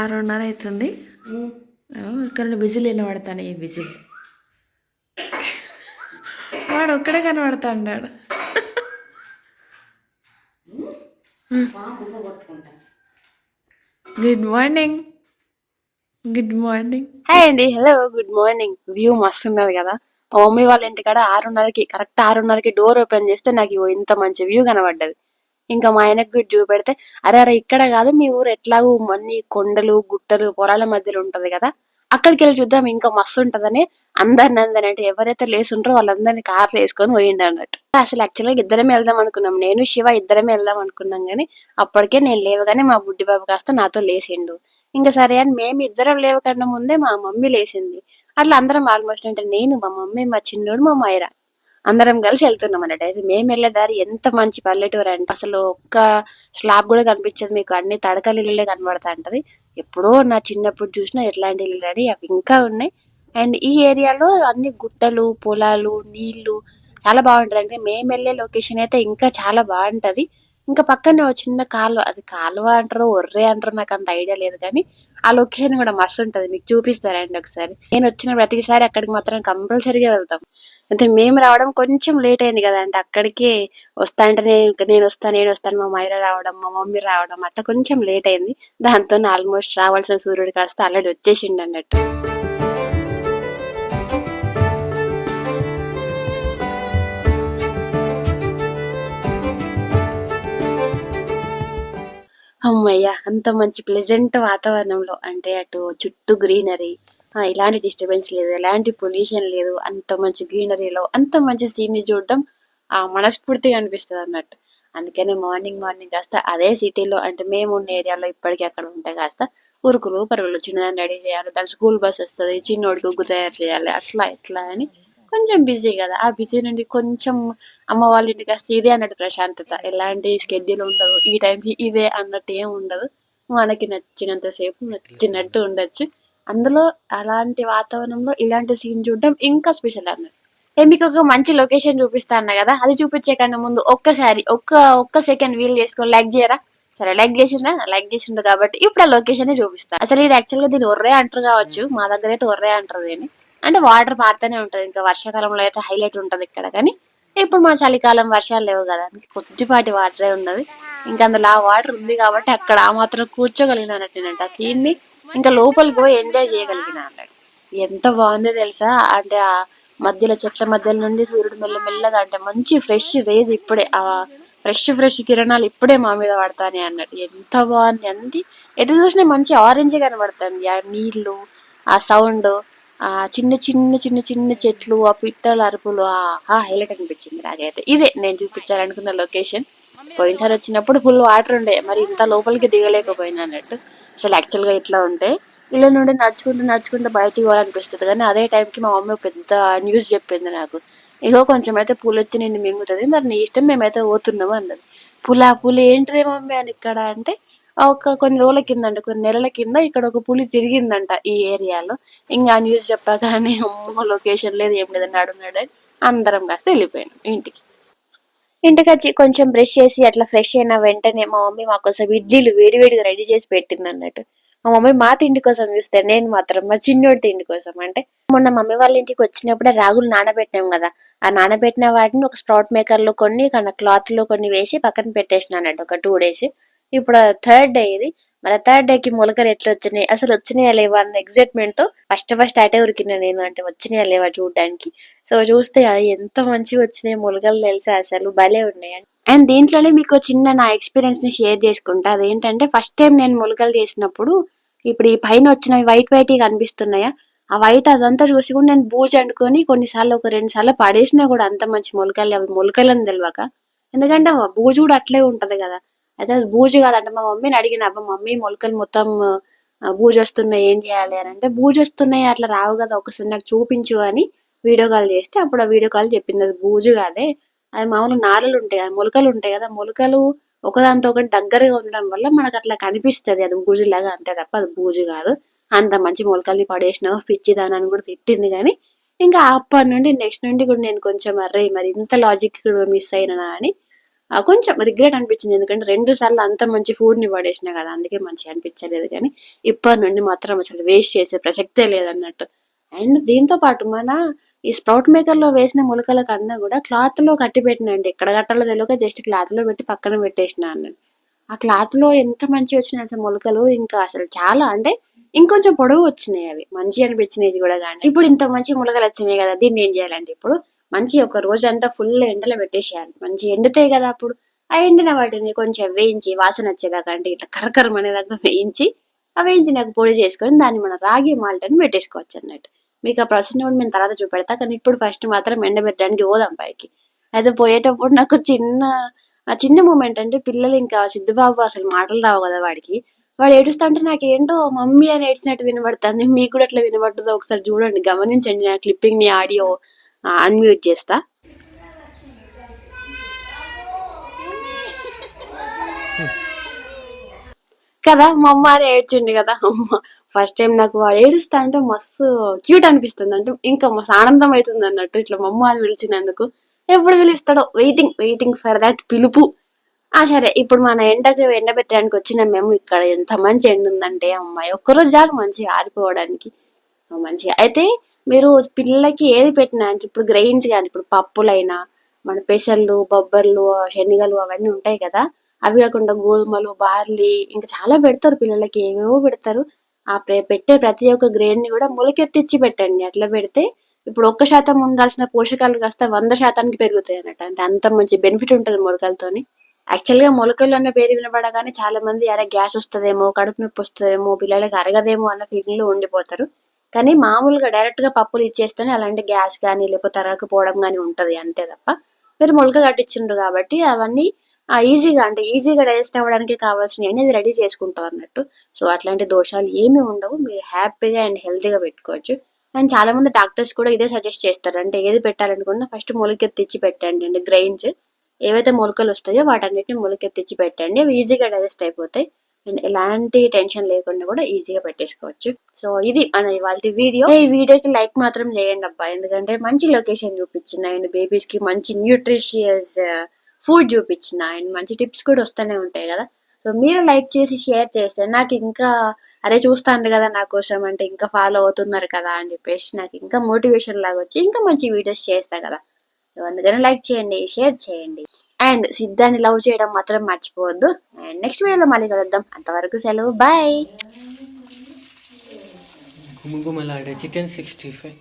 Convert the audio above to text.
ఆరున్నర అవుతుంది. ఇక్కడ విజిల్ వినబడతాను ఈ విజిల్. వాడు ఒక్కడే కనబడతా అన్నాడు good morning good morning hi అండి. హలో గుడ్ మార్నింగ్ వ్యూ మస్తు ఉన్నది కదా. మా మమ్మీ వాళ్ళ ఇంటికాడ ఆరున్నరకి కరెక్ట్ ఆరున్నరకి డోర్ ఓపెన్ చేస్తే నాకు ఇంత మంచి వ్యూ కనబడ్డది. ఇంకా మా ఆయనకు కూడా చూపెడితే అరే అరే ఇక్కడ కాదు మీ ఊరు ఎట్లాగూ అన్ని కొండలు గుట్టలు పొలాల మధ్యలో ఉంటది కదా అక్కడికి వెళ్ళి చూద్దాం ఇంకా మస్తు ఉంటదని అందరిని అందరిని అంటే ఎవరైతే లేసుంటారో వాళ్ళందరినీ కార్లు వేసుకొని పోయిండు అన్నట్టు. అసలు యాక్చువల్గా ఇద్దరమే వెళ్దాం అనుకున్నాం. నేను శివ ఇద్దరమే వెళ్దాం అనుకున్నాం కానీ అప్పటికే నేను లేవగానే మా బుడ్డి బాబు కాస్త నాతో లేచిండు ఇంకా సరే అని మేము ఇద్దరం లేవకన్నా ముందే మా మమ్మీ లేచింది అట్లా అందరం ఆల్మోస్ట్ అంటే నేను మా మమ్మీ మా చిన్నోడు మా మైరా. అందరం కలిసి వెళ్తున్నాం అన్నట్టు అయితే మేము వెళ్ళే దారి ఎంత మంచి పల్లెటూరు అంటే అసలు ఒక్క స్లాబ్ కూడా కనిపించదు మీకు. అన్ని తడకలు ఇల్లులే కనబడతా ఉంటది ఎప్పుడో నా చిన్నప్పుడు చూసిన ఎట్లాంటి ఇల్లు అని అవి ఇంకా ఉన్నాయి. అండ్ ఈ ఏరియాలో అన్ని గుట్టలు పొలాలు నీళ్ళు చాలా బాగుంటది. అంటే మేము వెళ్ళే లొకేషన్ అయితే ఇంకా చాలా బాగుంటది. ఇంకా పక్కనే ఒక చిన్న కాలువ అది కాలువ అంటారో ఒర్రే అంటారో నాకు అంత ఐడియా లేదు. కానీ ఆ లొకేషన్ కూడా మస్తు ఉంటది. మీకు చూపిస్తారండి ఒకసారి. నేను వచ్చిన ప్రతిసారి అక్కడికి మాత్రం కంపల్సరీగా వెళ్తాం. అయితే మేము రావడం కొంచెం లేట్ అయింది కదా అంటే అక్కడికే వస్తా అంటే నేను నేను వస్తాను నేను వస్తాను మా మైరా రావడం మా మమ్మీ రావడం అట్లా కొంచెం లేట్ అయింది. దాంతో ఆల్మోస్ట్ రావాల్సిన సూర్యుడు కాస్త ఆల్రెడీ వచ్చేసిండు అన్నట్టు. అమ్మయ్య అంత మంచి ప్లెజెంట్ వాతావరణంలో అంటే అటు చుట్టూ గ్రీనరీ ఇలాంటి డిస్టర్బెన్స్ లేదు ఎలాంటి పొల్యూషన్ లేదు అంత మంచి గ్రీనరీలో అంత మంచి సీన్ని చూడడం ఆ మనస్ఫూర్తిగా అనిపిస్తుంది అన్నట్టు. అందుకనే మార్నింగ్ మార్నింగ్ కాస్త అదే సిటీలో అంటే మేము ఉన్న ఏరియాలో ఇప్పటికీ అక్కడ ఉంటే కాస్త ఉరుకులు పరుగులు చిన్నదాన్ని రెడీ చేయాలి దాని స్కూల్ బస్ వస్తుంది చిన్నోడికి ఉగ్గు తయారు చేయాలి అట్లా ఇట్లా అని కొంచెం బిజీ కదా. ఆ బిజీ నుండి కొంచెం అమ్మ వాళ్ళ ఇంటికి వస్తే ఇదే అన్నట్టు ప్రశాంతత. ఎలాంటి స్కెడ్యూల్ ఉండదు. ఈ టైంకి ఇదే అన్నట్టు ఏం ఉండదు. మనకి నచ్చినంత సేపు నచ్చినట్టు ఉండొచ్చు. అందులో అలాంటి వాతావరణంలో ఇలాంటి సీన్ చూడడం ఇంకా స్పెషల్ అన్నట్టు. ఏ మీకు ఒక మంచి లొకేషన్ చూపిస్తా అన్న కదా? అది చూపించే కన్నా ముందు ఒక్కసారి ఒక్క ఒక్క సెకండ్ వీల్ చేసుకొని లైక్ చేయరా? సరే లైక్ చేసిండ్రా? లైక్ చేసిండు కాబట్టి ఇప్పుడు ఆ లొకేషన్ చూపిస్తా. అసలు ఇది యాక్చువల్గా దీన్ని ఒర్రే అంటారు కావచ్చు. మా దగ్గర అయితే ఒర్రే అంటారు దీన్ని. అంటే వాటర్ పారుతూనే ఉంటుంది. ఇంకా వర్షాకాలంలో అయితే హైలైట్ ఉంటుంది ఇక్కడ కానీ. ఇప్పుడు మా చలికాలం వర్షాలు లేవు కదా. కొద్దిపాటి వాటరే ఉన్నది ఇంకా అందులో ఆ వాటర్ ఉంది కాబట్టి అక్కడ ఆ మాత్రం కూర్చోగలిగిన అన్నట్టు ఆ సీన్ని ఇంకా లోపలికి పోయి ఎంజాయ్ చేయగలిగిన అన్నట్టు. ఎంత బాగుందో తెలుసా? అంటే ఆ మధ్యలో చెట్ల మధ్యలో నుండి సూర్యుడు మెల్ల మెల్లగా అంటే మంచి ఫ్రెష్ రేజ్ ఇప్పుడే ఆ ఫ్రెష్ ఫ్రెష్ కిరణాలు ఇప్పుడే మా మీద పడతానే అన్నట్టు. ఎంత బాగుంది అంది. ఎటు చూసినా మంచి ఆరెంజ్ కనబడుతుంది. ఆ నీళ్ళు ఆ సౌండ్ ఆ చిన్న చిన్న చిన్న చిన్న చెట్లు ఆ పిట్టల అరుపులు ఆ హైలైట్ అనిపించింది నాకైతే. ఇదే నేను చూపించాలనుకున్న లొకేషన్ పోయినసారి వచ్చినప్పుడు ఫుల్ వాటర్ ఉండే. మరి ఇంత లోపలికి దిగలేకపోయినా అన్నట్టు. అసలు యాక్చువల్గా ఇట్లా ఉంటే ఇళ్ళ నుండి నడుచుకుంటూ నడుచుకుంటూ బయటికి పోవాలనిపిస్తుంది. కానీ అదే టైంకి మా మమ్మీ పెద్ద న్యూస్ చెప్పింది నాకు. ఇగో కొంచెం అయితే పూలు వచ్చి నిన్ను మింగుతుంది. మరి నీ ఇష్టం మేమైతే పోతున్నాము అన్నది. పులా పులి ఏంటిది మమ్మీ అని ఇక్కడ అంటే ఒక కొన్ని రోజుల కింద అంటే కొన్ని నెలల కింద ఇక్కడ ఒక పులి తిరిగిందంట ఈ ఏరియాలో. ఇంకా న్యూస్ చెప్పగానే లొకేషన్ లేదు ఏం లేదు అడుగున్నాడని అని అందరం కాస్త వెళ్ళిపోయాను ఇంటికి. ఇంటికి వచ్చి కొంచెం బ్రష్ చేసి అట్లా ఫ్రెష్ అయిన వెంటనే మా మమ్మీ మా కోసం ఇడ్లీలు వేడివేడిగా రెడీ చేసి పెట్టింది అన్నట్టు. మా మమ్మీ మా తిండి కోసం చూస్తే నేను మాత్రం మా చిన్నోడి తిండి కోసం. అంటే మొన్న మమ్మీ వాళ్ళ ఇంటికి వచ్చినప్పుడే రాగులు నానబెట్టినాం కదా. ఆ నానబెట్టిన వాటిని ఒక స్ప్రౌట్ మేకర్లో కొన్ని క్లాత్లో కొన్ని వేసి పక్కన పెట్టేసిన అన్నట్టు ఒక టూ డేస్ ఇప్పుడు థర్డ్ డే ఇది. మరి థర్డ్ డే కి మొలకలు ఎట్లా వచ్చినాయి అసలు వచ్చినాయా లేవా అన్న ఎగ్జైట్మెంట్తో ఫస్ట్ ఫస్ట్ అటే ఉరికినా నేను. అంటే వచ్చినాయా లేవా చూడడానికి? సో చూస్తే అది ఎంత మంచిగా వచ్చినాయి మొలకలు తెలిసా అసలు? భలే ఉన్నాయి. అండ్ దీంట్లోనే మీకు చిన్న నా ఎక్స్పీరియన్స్ని షేర్ చేసుకుంటా. అదేంటంటే ఫస్ట్ టైం నేను మొలకలు చేసినప్పుడు ఇప్పుడు ఈ పైన వచ్చినవి వైట్ వైట్ కనిపిస్తున్నాయా? ఆ వైట్ అదంతా చూసి కూడా నేను బూజు అండుకొని కొన్నిసార్లు ఒక రెండు సార్లు పడేసినా కూడా అంత మంచి మొలకలు అవి మొలకలు అని తెలియక ఎందుకంటే బూజు కూడా అట్లే ఉంటది కదా. అయితే అది బూజు కాదంట మా మమ్మీని అడిగిన అబ్బా మమ్మీ మొలకలు మొత్తం బూజు వస్తున్నాయి ఏం చేయాలి? అని అంటే బూజు వస్తున్నాయి అట్లా రావు కదా ఒకసారి నాకు చూపించు అని వీడియో కాల్ చేస్తే అప్పుడు ఆ వీడియో కాల్ చెప్పింది అది బూజు కాదే అది మామూలు నారలు ఉంటాయి కదా మొలకలు ఉంటాయి కదా మొలకలు ఒకదాంతో ఒకటి దగ్గరగా ఉండడం వల్ల మనకు అట్లా కనిపిస్తది అది బూజులాగా అంతే తప్ప అది బూజు కాదు. అంత మంచి మొలకల్ని పడేసినావు పిచ్చిదానని కూడా తిట్టింది కానీ ఇంకా అప్పటి నుండి నెక్స్ట్ నుండి కూడా నేను కొంచెం అర్రే మరి ఇంత లాజిక్ మిస్ అయినా అని కొంచెం రిగ్రెట్ అనిపించింది. ఎందుకంటే రెండు సార్లు అంత మంచి ఫుడ్ని పడేసిన కదా అందుకే మంచిగా అనిపించలేదు. కానీ ఇప్పటి నుండి మాత్రం అసలు వేస్ట్ చేసే ప్రసక్తే లేదన్నట్టు. అండ్ దీంతో పాటు మన ఈ స్ప్రౌట్ మేకర్లో వేసిన మొలకల కన్నా కూడా క్లాత్లో కట్టి పెట్టినండి ఎక్కడ కట్టాలో తెలియక జస్ట్ క్లాత్లో పెట్టి పక్కన పెట్టేసిన అన్నట్టు. ఆ క్లాత్లో ఎంత మంచి వచ్చినాయి అసలు మొలకలు? ఇంకా అసలు చాలా అంటే ఇంకొంచెం పొడవు వచ్చినాయి అవి. మంచి అనిపించినాయి కూడా కానీ. ఇప్పుడు ఇంత మంచి మొలకలు వచ్చినాయి కదా దీన్ని ఏం చేయాలంటే ఇప్పుడు? మంచి ఒక రోజంతా ఫుల్ ఎండలో పెట్టేసేయాలి. మంచి ఎండుతాయి కదా అప్పుడు. ఆ ఎండిన వాటిని కొంచెం వేయించి వాసన వచ్చేదాకా అంటే ఇట్లా కరకరం అనేదాకా వేయించి ఆ వేయించినాక పొడి చేసుకొని దాన్ని మన రాగి మాల్టని పెట్టేసుకోవచ్చు అన్నట్టు. మీకు ఆ ప్రాసెస్ కూడా మేము తర్వాత చూపెడతా కానీ ఇప్పుడు ఫస్ట్ మాత్రం ఎండబెట్టడానికి పోదాం పైకి. అయితే పోయేటప్పుడు నాకు చిన్న ఆ చిన్న మూమెంట్ అంటే పిల్లలు ఇంకా సిద్ధుబాబు అసలు మాటలు రావు కదా వాడికి. వాడు ఏడుస్తా అంటే నాకు ఏంటో మమ్మీ అని ఏడ్చినట్టు వినబడుతుంది. మీకు కూడా అట్లా వినబడుతుందో? ఒకసారి చూడండి గమనించండి నా క్లిప్పింగ్ని ఆడియో అన్మ్యూట్ చేస్తా. కదా మా అమ్మ ఏడ్చిండు కదా. అమ్మ ఫస్ట్ టైం నాకు వాడు ఏడుస్తా అంటే మస్తు క్యూట్ అనిపిస్తుంది. అంటే ఇంకా మస్తు ఆనందం అవుతుంది అన్నట్టు ఇట్లా మా అమ్మ పిలిచినందుకు ఎప్పుడు పిలుస్తాడో. వెయిటింగ్ వెయిటింగ్ ఫర్ దట్ పిలుపు. ఆ సరే ఇప్పుడు మన ఎండకు ఎండబెట్టడానికి వచ్చిన మేము ఇక్కడ ఎంత మంచి ఎండ ఉందంటే అమ్మాయి ఒక్కరోజు చాలు మంచిగా ఆరిపోవడానికి. మంచిగా. అయితే మీరు పిల్లలకి ఏది పెట్టినా అంటే ఇప్పుడు గ్రెయిన్స్ కానీ ఇప్పుడు పప్పులైనా మన పెసర్లు బొబ్బర్లు శనగలు అవన్నీ ఉంటాయి కదా అవి కాకుండా గోధుమలు బార్లీ ఇంకా చాలా పెడతారు పిల్లలకి ఏవేవో పెడతారు. ఆ ప్రే- పెట్టే ప్రతి ఒక్క గ్రెయిన్ని కూడా మొలకెత్తిచ్చి పెట్టండి. అట్లా పెడితే ఇప్పుడు ఒక్క శాతం ఉండాల్సిన పోషకాలు కాస్త వంద శాతానికి పెరుగుతాయి అన్నట్టు. అంటే అంత మంచి బెనిఫిట్ ఉంటుంది మొలకలతోని. యాక్చువల్గా మొలకలు అన్న పేరు వినబడగానే చాలా మంది అరే గ్యాస్ వస్తుందేమో కడుపు నొప్పి వస్తుందేమో పిల్లలకి అరగదేమో అన్న ఫీలింగ్లో ఉండిపోతారు. కానీ మామూలుగా డైరెక్ట్గా పప్పులు ఇచ్చేస్తేనే అలాంటి గ్యాస్ కానీ లేకపోతే తరగకపోవడం కానీ ఉంటది అంతే తప్ప. మీరు మొలక కట్టించుండ్రు కాబట్టి అవన్నీ ఈజీగా అంటే ఈజీగా డైజెస్ట్ అవ్వడానికి కావాల్సినవి అనేది రెడీ చేసుకుంటాం అన్నట్టు. సో అట్లాంటి దోషాలు ఏమీ ఉండవు. మీరు హ్యాపీగా అండ్ హెల్తీగా పెట్టుకోవచ్చు. అండ్ చాలా మంది డాక్టర్స్ కూడా ఇదే సజెస్ట్ చేస్తారు. అంటే ఏది పెట్టాలనుకున్నా ఫస్ట్ మొలకెత్తిచ్చి పెట్టండి. అండి గ్రెయిన్స్ ఏవైతే మొలకలు వస్తాయో వాటన్నిటిని మొలకెత్తిచ్చి పెట్టండి. అవి ఈజీగా డైజెస్ట్ అయిపోతాయి. ఎలాంటి టెన్షన్ లేకుండా కూడా ఈజీగా పెట్టేసుకోవచ్చు. సో ఇది మన ఇవాళ వీడియో. ఈ వీడియోకి లైక్ మాత్రం చేయండి అబ్బా. ఎందుకంటే మంచి లొకేషన్ చూపించిన అండ్ బేబీస్కి మంచి న్యూట్రిషియస్ ఫుడ్ చూపించిన అండ్ మంచి టిప్స్ కూడా వస్తూనే ఉంటాయి కదా. సో మీరు లైక్ చేసి షేర్ చేస్తే నాకు ఇంకా అరే చూస్తాను కదా నా కోసం అంటే ఇంకా ఫాలో అవుతున్నారు కదా అని చెప్పేసి నాకు ఇంకా మోటివేషన్ లాగా వచ్చి ఇంకా మంచి వీడియోస్ చేస్తా కదా. అందుకని లైక్ చేయండి షేర్ చేయండి. అండ్ సిద్ధాన్ని లవ్ చేయడం మాత్రం మర్చిపోవద్దు. అండ్ నెక్స్ట్ వీడియోలో మళ్ళీ కలుద్దాం. అంతవరకు సెలవు. బాయ్ గుమగుమలాడే చికెన్ సిక్స్టీ ఫైవ్